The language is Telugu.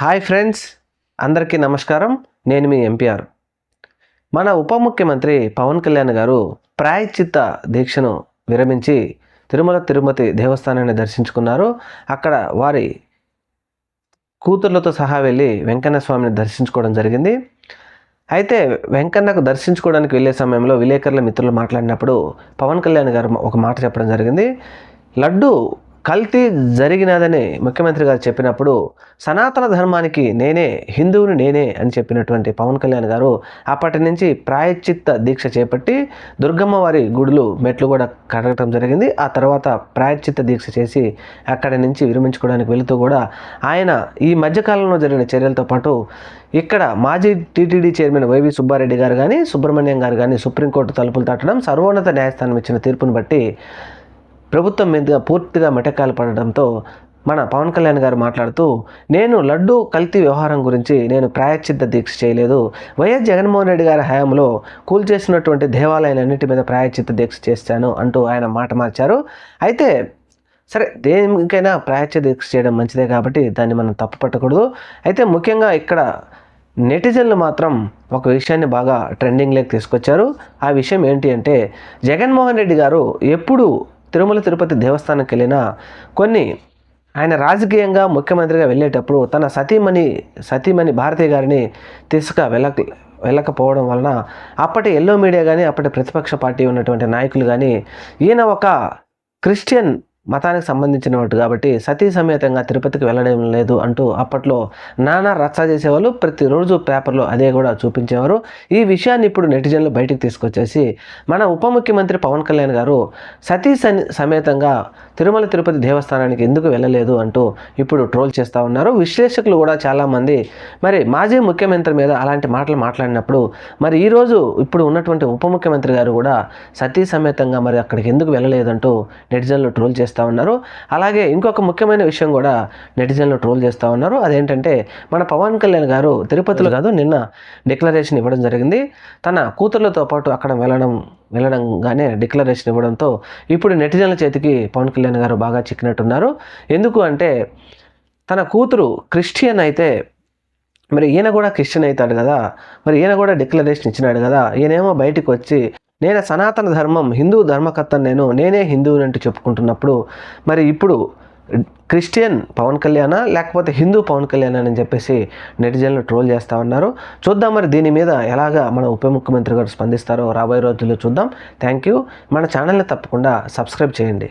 హాయ్ ఫ్రెండ్స్ అందరికీ నమస్కారం. నేను మీ ఎంపీఆర్. మన ఉప ముఖ్యమంత్రి పవన్ కళ్యాణ్ గారు ప్రాయశ్చిత్త దీక్షను విరమించి తిరుమల తిరుమతి దేవస్థానాన్ని దర్శించుకున్నారు. అక్కడ వారి కూతుర్లతో సహా వెళ్ళి వెంకన్న స్వామిని దర్శించుకోవడం జరిగింది. అయితే వెంకన్నకు దర్శించుకోవడానికి వెళ్ళే సమయంలో విలేకరుల మిత్రులు మాట్లాడినప్పుడు పవన్ కళ్యాణ్ గారు ఒక మాట చెప్పడం జరిగింది. లడ్డు కల్తీ జరిగినదని ముఖ్యమంత్రి గారు చెప్పినప్పుడు సనాతన ధర్మానికి నేనే హిందువుని నేనే అని చెప్పినటువంటి పవన్ కళ్యాణ్ గారు అప్పటి నుంచి ప్రాయశ్చిత్త దీక్ష చేపట్టి దుర్గమ్మ వారి గుడులు మెట్లు కూడా కడగటం జరిగింది. ఆ తర్వాత ప్రాయశ్చిత్త దీక్ష చేసి అక్కడి నుంచి విరమించుకోవడానికి వెళుతూ కూడా ఆయన ఈ మధ్యకాలంలో జరిగిన చర్యలతో పాటు ఇక్కడ మాజీ టీటీడీ చైర్మన్ వైవి సుబ్బారెడ్డి గారు కానీ సుబ్రహ్మణ్యం గారు కానీ సుప్రీంకోర్టు తలుపులు తట్టడం సర్వోన్నత న్యాయస్థానం ఇచ్చిన తీర్పును బట్టి ప్రభుత్వం మీద పూర్తిగా మెటకాలు పడడంతో మన పవన్ కళ్యాణ్ గారు మాట్లాడుతూ నేను లడ్డు కల్తీ వ్యవహారం గురించి నేను ప్రాయశ్చిత్త దీక్ష చేయలేదు. వైఎస్ జగన్మోహన్ రెడ్డి గారి హయాంలో కూల్చేసినటువంటి దేవాలయాలన్నిటి మీద ప్రాయశ్చిత్త దీక్ష చేస్తాను అంటూ ఆయన మాట మార్చారు. అయితే సరే దేనికైనా ప్రాయశ్చిత్త దీక్ష చేయడం మంచిదే కాబట్టి దాన్ని మనం తప్పు పట్టకూడదు. అయితే ముఖ్యంగా ఇక్కడ నెటిజన్లు మాత్రం ఒక విషయాన్ని బాగా ట్రెండింగ్లోకి తీసుకొచ్చారు. ఆ విషయం ఏంటి అంటే జగన్మోహన్ రెడ్డి గారు ఎప్పుడు తిరుమల తిరుపతి దేవస్థానంకి వెళ్ళినా కొన్ని ఆయన రాజకీయంగా ముఖ్యమంత్రిగా వెళ్ళేటప్పుడు తన సతీమణి సతీమణి భారతి గారిని తీసుక వెళ్ళక వెళ్ళకపోవడం వలన అప్పటి ఎల్లో మీడియా కానీ అప్పటి ప్రతిపక్ష పార్టీ ఉన్నటువంటి నాయకులు కానీ ఈయన ఒక క్రిస్టియన్ మతానికి సంబంధించిన వాటి కాబట్టి సతీ సమేతంగా తిరుపతికి వెళ్ళడం లేదు అంటూ అప్పట్లో నానా రచ్చ చేసేవాళ్ళు ప్రతిరోజు పేపర్లో అదే కూడా చూపించేవారు. ఈ విషయాన్ని ఇప్పుడు నెటిజన్లు బయటికి తీసుకొచ్చేసి మన ఉప ముఖ్యమంత్రి పవన్ కళ్యాణ్ గారు సతీ సమేతంగా తిరుమల తిరుపతి దేవస్థానానికి ఎందుకు వెళ్ళలేదు అంటూ ఇప్పుడు ట్రోల్ చేస్తూ ఉన్నారు. విశ్లేషకులు కూడా చాలామంది మరి మాజీ ముఖ్యమంత్రి మీద అలాంటి మాటలు మాట్లాడినప్పుడు మరి ఈరోజు ఇప్పుడు ఉన్నటువంటి ఉప ముఖ్యమంత్రి గారు కూడా సతీ సమేతంగా మరి అక్కడికి ఎందుకు వెళ్ళలేదంటూ నెటిజన్లు ట్రోల్ చేస్తూ ఉన్నారు. అలాగే ఇంకొక ముఖ్యమైన విషయం కూడా నెటిజన్లు ట్రోల్ చేస్తూ ఉన్నారు. అదేంటంటే మన పవన్ కళ్యాణ్ గారు తిరుపతిలో కాదు నిన్న డిక్లరేషన్ ఇవ్వడం జరిగింది. తన కూతుర్లతో పాటు అక్కడ వెళ్ళడం వెళ్ళడంగానే డిక్లరేషన్ ఇవ్వడంతో ఇప్పుడు నెటిజన్ల చేతికి పవన్ కళ్యాణ్ గారు బాగా చిక్కినట్టున్నారు. ఎందుకు అంటే తన కూతురు క్రిస్టియన్ అయితే మరి ఈయన కూడా క్రిస్టియన్ అవుతాడు కదా మరి ఈయన కూడా డిక్లరేషన్ ఇచ్చినాడు కదా ఈయనేమో బయటికి వచ్చి నేను సనాతన ధర్మం హిందూ ధర్మకర్త నేను నేనే హిందువుని అంటూ చెప్పుకుంటున్నప్పుడు మరి ఇప్పుడు క్రిస్టియన్ పవన్ కళ్యాణ లేకపోతే హిందూ పవన్ కళ్యాణ్ అని చెప్పేసి నెటిజన్లు ట్రోల్ చేస్తూ ఉన్నారు. చూద్దాం మరి దీని మీద ఎలాగా మన ఉప ముఖ్యమంత్రి గారు స్పందిస్తారో రాబోయే రోజుల్లో చూద్దాం. Thank you. మన ఛానల్ని తప్పకుండా సబ్స్క్రైబ్ చేయండి.